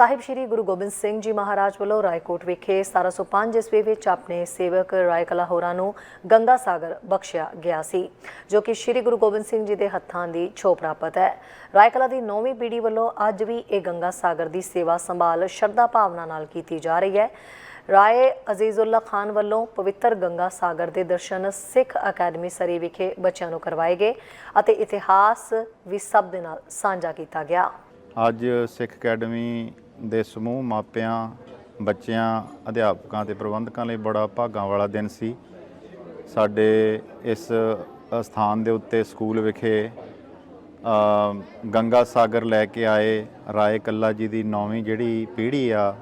ਸਾਹਿਬ ਸ੍ਰੀ ਗੁਰੂ ਗੋਬਿੰਦ ਸਿੰਘ ਜੀ ਮਹਾਰਾਜ ਵੱਲੋਂ ਰਾਏਕੋਟ ਵਿਖੇ 1705 ਈਸਵੀ ਵਿੱਚ ਆਪਣੇ ਸੇਵਕ ਰਾਏ ਕਲਾ ਹੋਰਾਂ ਨੂੰ ਗੰਗਾ ਸਾਗਰ ਬਖਸ਼ਿਆ ਗਿਆ ਸੀ, ਜੋ ਕਿ ਸ੍ਰੀ ਗੁਰੂ ਗੋਬਿੰਦ ਸਿੰਘ ਜੀ ਦੇ ਹੱਥਾਂ ਦੀ ਛੋ ਪ੍ਰਾਪਤ ਹੈ। ਰਾਏ ਕਲਾ ਦੀ ਨੌਵੀਂ ਪੀੜ੍ਹੀ ਵੱਲੋਂ ਅੱਜ ਵੀ ਇਹ ਗੰਗਾ ਸਾਗਰ ਦੀ ਸੇਵਾ ਸੰਭਾਲ ਸ਼ਰਧਾ ਭਾਵਨਾ ਨਾਲ ਕੀਤੀ ਜਾ ਰਹੀ ਹੈ। ਰਾਏ ਅਜ਼ੀਜ਼ੁੱਲਾ ਖਾਨ ਵੱਲੋਂ ਪਵਿੱਤਰ ਗੰਗਾ ਸਾਗਰ ਦੇ ਦਰਸ਼ਨ ਸਿੱਖ ਅਕੈਡਮੀ ਸਰੀ ਵਿਖੇ ਬੱਚਿਆਂ ਨੂੰ ਕਰਵਾਏ ਗਏ ਅਤੇ ਇਤਿਹਾਸ ਵੀ ਸਭ ਦੇ ਨਾਲ ਸਾਂਝਾ ਕੀਤਾ ਗਿਆ। ਅੱਜ ਸਿੱਖ ਅਕੈਡਮੀ ਦੇ ਸਮੂਹ ਮਾਪਿਆਂ, ਬੱਚਿਆਂ, ਅਧਿਆਪਕਾਂ ਤੇ ਪ੍ਰਬੰਧਕਾਂ ਲਈ ਬੜਾ ਭਾਗਾਂ ਵਾਲਾ ਦਿਨ ਸੀ। ਸਾਡੇ ਇਸ ਸਥਾਨ ਦੇ ਉੱਤੇ ਸਕੂਲ ਵਿਖੇ ਗੰਗਾ ਸਾਗਰ ਲੈ ਕੇ ਆਏ ਰਾਏ ਕੱਲਾ ਜੀ ਦੀ ਨੌਵੀਂ ਜਿਹੜੀ ਪੀੜ੍ਹੀ ਆ,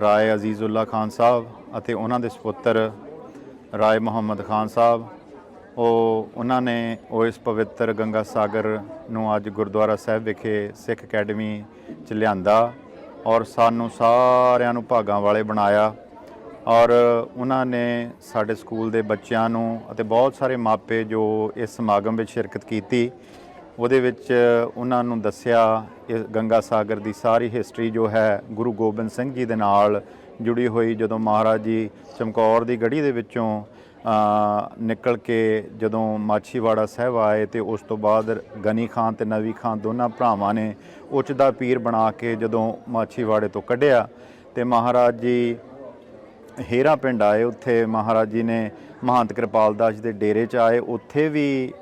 ਰਾਏ ਅਜ਼ੀਜ਼ੁੱਲਾ ਖਾਨ ਸਾਹਿਬ ਅਤੇ ਉਹਨਾਂ ਦੇ ਸੁਪੁੱਤਰ ਰਾਏ ਮੁਹੰਮਦ ਖਾਨ ਸਾਹਿਬ, ਉਹ, ਉਹਨਾਂ ਨੇ ਉਹ ਇਸ ਪਵਿੱਤਰ ਗੰਗਾ ਸਾਗਰ ਨੂੰ ਅੱਜ ਗੁਰਦੁਆਰਾ ਸਾਹਿਬ ਵਿਖੇ ਸਿੱਖ ਅਕੈਡਮੀ ਚ ਲਿਆਂਦਾ। ਔਰ ਸਾਨੂੰ ਸਾਰਿਆਂ ਨੂੰ ਭਾਗਾਂ ਵਾਲੇ ਬਣਾਇਆ। ਔਰ ਉਹਨਾਂ ਨੇ ਸਾਡੇ ਸਕੂਲ ਦੇ ਬੱਚਿਆਂ ਨੂੰ ਅਤੇ ਬਹੁਤ ਸਾਰੇ ਮਾਪੇ ਜੋ ਇਸ ਸਮਾਗਮ ਵਿੱਚ ਸ਼ਿਰਕਤ ਕੀਤੀ, ਉਹਦੇ ਵਿੱਚ ਉਹਨਾਂ ਨੂੰ ਦੱਸਿਆ, ਇਹ ਗੰਗਾ ਸਾਗਰ ਦੀ ਸਾਰੀ ਹਿਸਟਰੀ ਜੋ ਹੈ, ਗੁਰੂ ਗੋਬਿੰਦ ਸਿੰਘ ਜੀ ਦੇ ਨਾਲ ਜੁੜੀ ਹੋਈ ਜਦੋਂ ਮਹਾਰਾਜ ਜੀ ਚਮਕੌਰ ਦੀ ਗੜੀ ਦੇ ਵਿੱਚੋਂ ਨਿਕਲ ਕੇ ਜਦੋਂ ਮਾਛੀਵਾੜਾ ਸਾਹਿਬ ਆਏ ਤੇ ਉਸ ਤੋਂ ਬਾਅਦ ਗਨੀ ਖਾਨ ਤੇ ਨਵੀ ਖਾਨ ਦੋਨਾਂ ਭਰਾਵਾਂ ਨੇ ਉੱਚ ਦਾ ਪੀਰ ਬਣਾ ਕੇ ਜਦੋਂ ਮਾਛੀਵਾੜੇ ਤੋਂ ਕੱਢਿਆ ਤੇ ਮਹਾਰਾਜ ਜੀ ਹੇਰਾ ਪਿੰਡ ਆਏ, ਉੱਥੇ ਮਹਾਰਾਜ ਜੀ ਨੇ ਮਹੰਤ ਕਿਰਪਾਲ ਦਾਸ ਦੇ ਡੇਰੇ 'ਚ ਆਏ। ਉੱਥੇ ਵੀ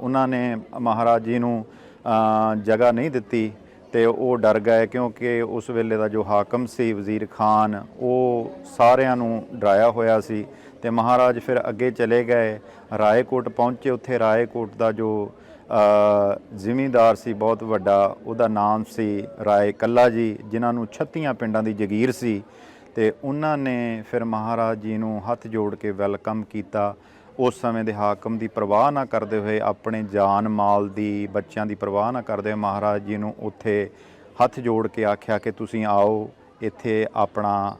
ਉਹਨਾਂ ਨੇ ਮਹਾਰਾਜ ਜੀ ਨੂੰ ਜਗ੍ਹਾ ਨਹੀਂ ਦਿੱਤੀ। ਤੇ ਉਹ ਡਰ ਗਏ ਕਿਉਂਕਿ ਉਸ ਵੇਲੇ ਦਾ ਜੋ ਹਾਕਮ ਸੀ ਵਜ਼ੀਰ ਖਾਨ ਉਹ ਸਾਰਿਆਂ ਨੂੰ ਡਰਾਇਆ ਹੋਇਆ ਸੀ ਤੇ ਮਹਾਰਾਜ ਫਿਰ ਅੱਗੇ ਚਲੇ ਗਏ। ਰਾਏਕੋਟ ਪਹੁੰਚੇ। ਉੱਥੇ ਰਾਏਕੋਟ ਦਾ ਜੋ ਅ, ਜ਼ਿਮੀਂਦਾਰ ਸੀ ਬਹੁਤ ਵੱਡਾ ਉਹਦਾ ਨਾਮ ਸੀ ਰਾਏ ਕੱਲਾ ਜੀ ਜਿਨ੍ਹਾਂ ਨੂੰ 36 ਪਿੰਡਾਂ ਦੀ ਜਗੀਰ ਸੀ। ਤੇ ਉਹਨਾਂ ਨੇ ਫਿਰ ਮਹਾਰਾਜ ਜੀ ਨੂੰ ਹੱਥ ਜੋੜ ਕੇ ਵੈਲਕਮ ਕੀਤਾ। ਉਸ ਸਮੇਂ ਦੇ ਹਾਕਮ ਦੀ ਪਰਵਾਹ ਨਾ ਕਰਦੇ ਹੋਏ ਆਪਣੇ ਜਾਨ ਮਾਲ ਦੀ, ਬੱਚਿਆਂ ਦੀ ਪਰਵਾਹ ਨਾ ਕਰਦੇ ਹੋਏ ਮਹਾਰਾਜ ਜੀ ਨੂੰ ਉੱਥੇ ਹੱਥ ਜੋੜ ਕੇ ਆਖਿਆ ਕਿ ਤੁਸੀਂ ਆਓ, ਇੱਥੇ ਆਪਣਾ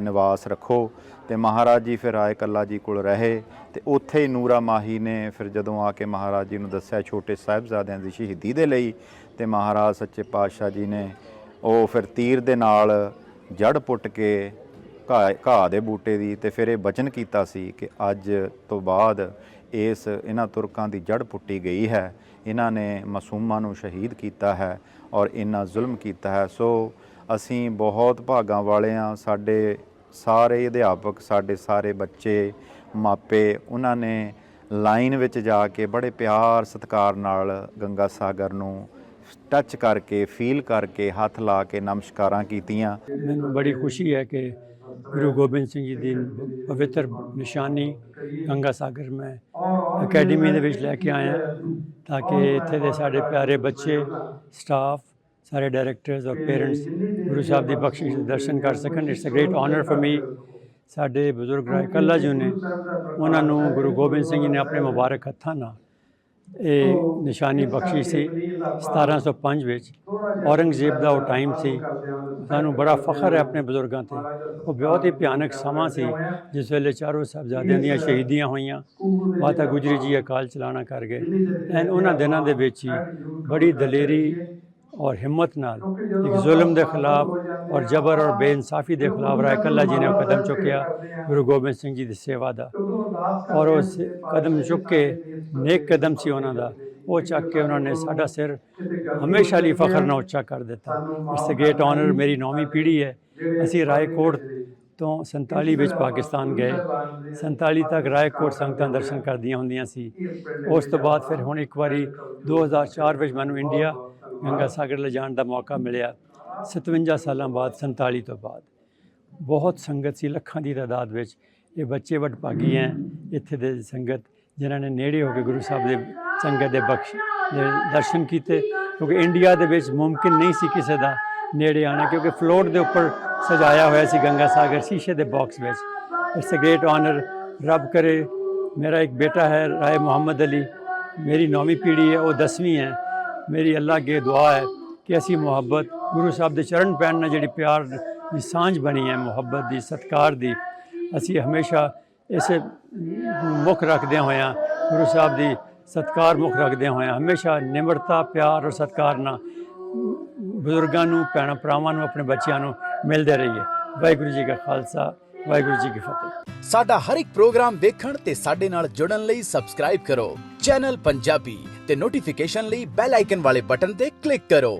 ਨਿਵਾਸ ਰੱਖੋ। ਤੇ ਮਹਾਰਾਜ ਜੀ ਫਿਰ ਆਏ, ਕੱਲਾ ਜੀ ਕੋਲ ਰਹੇ ਤੇ ਉੱਥੇ ਹੀ ਨੂਰਾ ਮਾਹੀ ਨੇ ਫਿਰ ਜਦੋਂ ਆ ਕੇ ਮਹਾਰਾਜ ਜੀ ਨੂੰ ਦੱਸਿਆ ਛੋਟੇ ਸਾਹਿਬਜ਼ਾਦਿਆਂ ਦੀ ਸ਼ਹੀਦੀ ਦੇ ਲਈ ਤੇ ਮਹਾਰਾਜ ਸੱਚੇ ਪਾਤਸ਼ਾਹ ਜੀ ਨੇ ਉਹ ਫਿਰ ਤੀਰ ਦੇ ਨਾਲ ਜੜ ਪੁੱਟ ਕੇ ਘਾਹ ਘਾਹ ਦੇ ਬੂਟੇ ਦੀ ਤੇ ਫਿਰ ਇਹ ਬਚਨ ਕੀਤਾ ਸੀ ਕਿ ਅੱਜ ਤੋਂ ਬਾਅਦ ਇਸ ਇਹਨਾਂ ਤੁਰਕਾਂ ਦੀ ਜੜ ਪੁੱਟੀ ਗਈ ਹੈ, ਇਹਨਾਂ ਨੇ ਮਾਸੂਮਾਂ ਨੂੰ ਸ਼ਹੀਦ ਕੀਤਾ ਹੈ ਔਰ ਇਹਨਾਂ ਜ਼ੁਲਮ ਕੀਤਾ ਹੈ। ਸੋ ਅਸੀਂ ਬਹੁਤ ਭਾਗਾਂ ਵਾਲੇ ਆ ਸਾਡੇ ਸਾਰੇ ਅਧਿਆਪਕ, ਸਾਡੇ ਸਾਰੇ ਬੱਚੇ, ਮਾਪੇ, ਉਹਨਾਂ ਨੇ ਲਾਈਨ ਵਿੱਚ ਜਾ ਕੇ ਬੜੇ ਪਿਆਰ ਸਤਿਕਾਰ ਨਾਲ ਗੰਗਾ ਸਾਗਰ ਨੂੰ ਟੱਚ ਕਰਕੇ ਫੀਲ ਕਰਕੇ, ਹੱਥ ਲਾ ਕੇ ਨਮਸਕਾਰਾਂ ਕੀਤੀਆਂ। ਮੈਨੂੰ ਬੜੀ ਖੁਸ਼ੀ ਹੈ ਕਿ ਗੁਰੂ ਗੋਬਿੰਦ ਸਿੰਘ ਜੀ ਦੀ ਪਵਿੱਤਰ ਨਿਸ਼ਾਨੀ ਗੰਗਾ ਸਾਗਰ ਮੈਂ ਅਕੈਡਮੀ ਦੇ ਵਿੱਚ ਲੈ ਕੇ ਆਇਆ ਤਾਂ ਕਿ ਇੱਥੇ ਦੇ ਸਾਡੇ ਪਿਆਰੇ ਬੱਚੇ ਸਟਾਫ ਸਾਰੇ ਡਾਇਰੈਕਟਰਸ ਔਰ ਪੇਰੈਂਟਸ ਗੁਰੂ ਸਾਹਿਬ ਦੀ ਬਖਸ਼ਿਸ਼ ਦੇ ਦਰਸ਼ਨ ਕਰ ਸਕਣ। It's a great honour for me ਸਾਡੇ ਬਜ਼ੁਰਗ ਰਾਏ ਕੱਲਾ ਜੀ ਨੇ ਉਹਨਾਂ ਨੂੰ ਗੁਰੂ ਗੋਬਿੰਦ ਸਿੰਘ ਜੀ ਨੇ ਆਪਣੇ ਮੁਬਾਰਕ ਹੱਥਾਂ ਨਾਲ ਇਹ ਨਿਸ਼ਾਨੀ ਬਖਸ਼ੀ ਸੀ 1705 ਵਿੱਚ। ਔਰੰਗਜ਼ੇਬ ਦਾ ਉਹ ਟਾਈਮ ਸੀ। ਸਾਨੂੰ ਬੜਾ ਫਖਰ ਹੈ ਆਪਣੇ ਬਜ਼ੁਰਗਾਂ ਤੇ। ਉਹ ਬਹੁਤ ਹੀ ਭਿਆਨਕ ਸਮਾਂ ਸੀ ਜਿਸ ਵੇਲੇ ਚਾਰੋਂ ਸਾਹਿਬਜ਼ਾਦਿਆਂ ਦੀਆਂ ਸ਼ਹੀਦੀਆਂ ਹੋਈਆਂ। ਮਾਤਾ ਗੁਜਰੀ ਜੀ ਅਕਾਲ ਚਲਾਣਾ ਕਰ ਗਏ। ਐਨ ਉਹਨਾਂ ਦਿਨਾਂ ਦੇ ਵਿੱਚ ਹੀ ਬੜੀ ਦਲੇਰੀ ਔਰ ਹਿੰਮਤ ਨਾਲ ਇੱਕ ਜ਼ੁਲਮ ਦੇ ਖਿਲਾਫ ਔਰ ਜਬਰ ਔਰ ਬੇਇਨਸਾਫੀ ਦੇ ਖਿਲਾਫ ਰਾਏ ਕੱਲਾ ਜੀ ਨੇ ਕਦਮ ਚੁੱਕਿਆ ਗੁਰੂ ਗੋਬਿੰਦ ਸਿੰਘ ਜੀ ਦੀ ਸੇਵਾ ਦਾ। ਔਰ ਉਹ ਕਦਮ ਚੁੱਕ ਕੇ ਨੇਕ ਕਦਮ ਸੀ ਉਹਨਾਂ ਦਾ। ਉਹ ਚੱਕ ਕੇ ਉਹਨਾਂ ਨੇ ਸਾਡਾ ਸਿਰ ਹਮੇਸ਼ਾ ਲਈ ਫਖਰ ਨਾਲ ਉੱਚਾ ਕਰ ਦਿੱਤਾ। ਇਸ ਅ ਗ੍ਰੇਟ ਆਨਰ ਮੇਰੀ ਨੌਵੀਂ ਪੀੜ੍ਹੀ ਹੈ। ਅਸੀਂ ਰਾਏਕੋਟ ਤੋਂ 47 ਵਿੱਚ ਪਾਕਿਸਤਾਨ ਗਏ। 47 ਤੱਕ ਰਾਏਕੋਟ ਸੰਗਤਾਂ ਦਰਸ਼ਨ ਕਰਦੀਆਂ ਹੁੰਦੀਆਂ ਸੀ। ਉਸ ਤੋਂ ਬਾਅਦ ਫਿਰ ਹੁਣ ਇੱਕ ਵਾਰੀ 2004 ਵਿੱਚ ਮੈਨੂੰ ਇੰਡੀਆ, ਗੰਗਾ ਸਾਗਰ ਲਿਜਾਣ ਦਾ ਮੌਕਾ ਮਿਲਿਆ। 57 ਸਾਲਾਂ ਬਾਅਦ 47 ਤੋਂ ਬਾਅਦ। ਬਹੁਤ ਸੰਗਤ ਸੀ ਲੱਖਾਂ ਦੀ ਤਾਦਾਦ ਵਿੱਚ। ਇਹ ਬੱਚੇ ਵਡਭਾਗੀ ਹੈ ਇੱਥੇ ਦੇ ਸੰਗਤ ਜਿਨ੍ਹਾਂ ਨੇ ਨੇੜੇ ਹੋ ਕੇ ਗੁਰੂ ਸਾਹਿਬ ਦੇ ਸੰਗਤ ਦੇ ਬਖਸ਼ ਦੇ ਦਰਸ਼ਨ ਕੀਤੇ, ਕਿਉਂਕਿ ਇੰਡੀਆ ਦੇ ਵਿੱਚ ਮੁਮਕਿਨ ਨਹੀਂ ਸੀ ਕਿਸੇ ਦਾ ਨੇੜੇ ਆਣਾ, ਕਿਉਂਕਿ ਫਲੋਟ ਦੇ ਉੱਪਰ ਸਜਾਇਆ ਹੋਇਆ ਸੀ ਗੰਗਾ ਸਾਗਰ, ਸ਼ੀਸ਼ੇ ਦੇ ਬਾਕਸ ਵਿੱਚ। ਇਟਸ ਅ ਗ੍ਰੇਟ ਆਨਰ ਰੱਬ ਕਰੇ। ਮੇਰਾ ਇੱਕ ਬੇਟਾ ਹੈ, ਰਾਏ ਮੁਹੰਮਦ ਅਲੀ। ਮੇਰੀ ਨੌਵੀਂ ਪੀੜ੍ਹੀ ਹੈ, ਉਹ ਦਸਵੀਂ ਹੈ। ਮੇਰੀ ਅੱਲਾ ਅੱਗੇ ਦੁਆ ਹੈ ਕਿ ਅਸੀਂ ਮੁਹੱਬਤ ਗੁਰੂ ਸਾਹਿਬ ਦੇ ਚਰਨ ਪੈਣ ਨਾਲ ਜਿਹੜੀ ਪਿਆਰ ਦੀ ਸਾਂਝ ਬਣੀ ਹੈ, ਮੁਹੱਬਤ ਦੀ, ਸਤਕਾਰ ਦੀ ਅਸੀਂ ਹਮੇਸ਼ਾ ਇਸੇ ਮੁੱਖ ਰੱਖਦਿਆਂ ਹੋਇਆਂ ਗੁਰੂ ਸਾਹਿਬ ਦੀ ਸਤਕਾਰ ਮੁੱਖ ਰੱਖਦਿਆਂ ਹੋਇਆਂ ਹਮੇਸ਼ਾ ਨਿਮਰਤਾ, ਪਿਆਰ ਔਰ ਸਤਕਾਰ ਨਾਲ ਬਜ਼ੁਰਗਾਂ ਨੂੰ, ਭੈਣਾਂ ਭਰਾਵਾਂ ਨੂੰ, ਆਪਣੇ ਬੱਚਿਆਂ ਨੂੰ ਮਿਲਦੇ ਰਹੀਏ। ਵਾਹਿਗੁਰੂ ਜੀ ਕਾ ਖਾਲਸਾ, ਵਾਹਿਗੁਰੂ ਜੀ ਕੀ ਫਤਿਹ। ਸਾਡਾ ਹਰ ਇੱਕ ਪ੍ਰੋਗਰਾਮ ਦੇਖਣ ਤੇ ਸਾਡੇ ਨਾਲ ਜੁੜਨ ਲਈ ਸਬਸਕ੍ਰਾਈਬ ਕਰੋ। ਚੈਨਲ ਪੰਜਾਬੀ ਤੇ ਨੋਟੀਫਿਕੇਸ਼ਨ ਲਈ ਬੈਲ ਆਈਕਨ ਵਾਲੇ ਬਟਨ ਤੇ ਕਲਿੱਕ ਕਰੋ।